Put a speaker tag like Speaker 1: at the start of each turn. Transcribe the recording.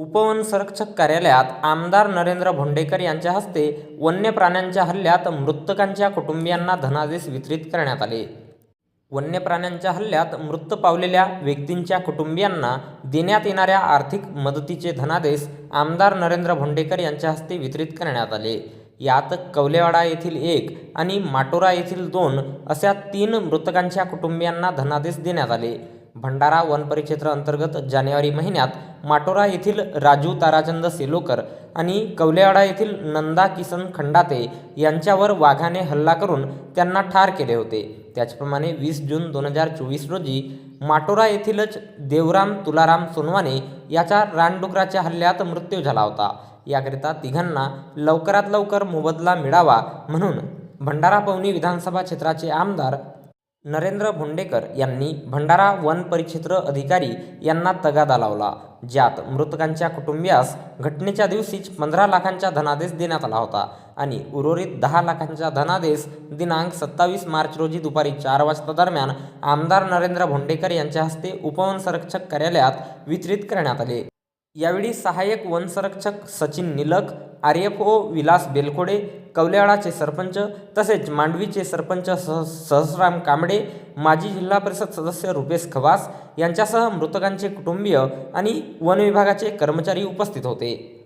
Speaker 1: उपवन संरक्षक कार्यालयात आमदार नरेंद्र भोंडेकर यांच्या हस्ते वन्य प्राण्यांच्या हल्ल्यात मृतकांच्या कुटुंबियांना धनादेश वितरित करण्यात आले. वन्य प्राण्यांच्या हल्ल्यात मृत पावलेल्या व्यक्तींच्या कुटुंबियांना देण्यात येणाऱ्या आर्थिक मदतीचे धनादेश आमदार नरेंद्र भोंडेकर यांच्या हस्ते वितरित करण्यात आले. यात कवलेवाडा येथील एक आणि माटोरा येथील दोन अशा तीन मृतकांच्या कुटुंबियांना धनादेश देण्यात आले. भंडारा वन परिक्षेत्र अंतर्गत जानेवारी महिन्यात माटोरा येथील राजू ताराचंद सेलोकर आणि कवलेवाडा येथील नंदा किसन खंडाते यांच्यावर वाघाने हल्ला करून त्यांना ठार केले होते. त्याचप्रमाणे वीस जून दोन हजार चोवीस रोजी माटोरा येथीलच देवराम तुलाराम सोनवाने याच्या रानडुकराच्या हल्ल्यात मृत्यू झाला होता. याकरिता तिघांना लवकरात लवकर मोबदला मिळावा म्हणून भंडारा पवनी विधानसभा क्षेत्राचे आमदार नरेंद्र भोंडेकर यांनी भंडारा वन परिक्षेत्र अधिकारी यांना तगादा लावला ज्यात मृतकांच्या कुटुंबियास घटनेच्या दिवशीच पंधरा लाखांचा धनादेश देण्यात आला होता आणि उर्वरित दहा लाखांचा धनादेश दिनांक सत्तावीस मार्च रोजी दुपारी चार वाजता दरम्यान आमदार नरेंद्र भोंडेकर यांच्या हस्ते उपवन संरक्षक कार्यालयात वितरित करण्यात आले. यावेळी सहाय्यक वनसंरक्षक Sachin Nilak R F O Vilas Belkhode कवलेवाडाचे सरपंच तसेच मांडवीचे सरपंच सह सहस्राम कांबडे माजी जिल्हा परिषद सदस्य रुपेश खवास यांच्यासह मृतकांचे कुटुंबीय आणि वनविभागाचे कर्मचारी उपस्थित होते.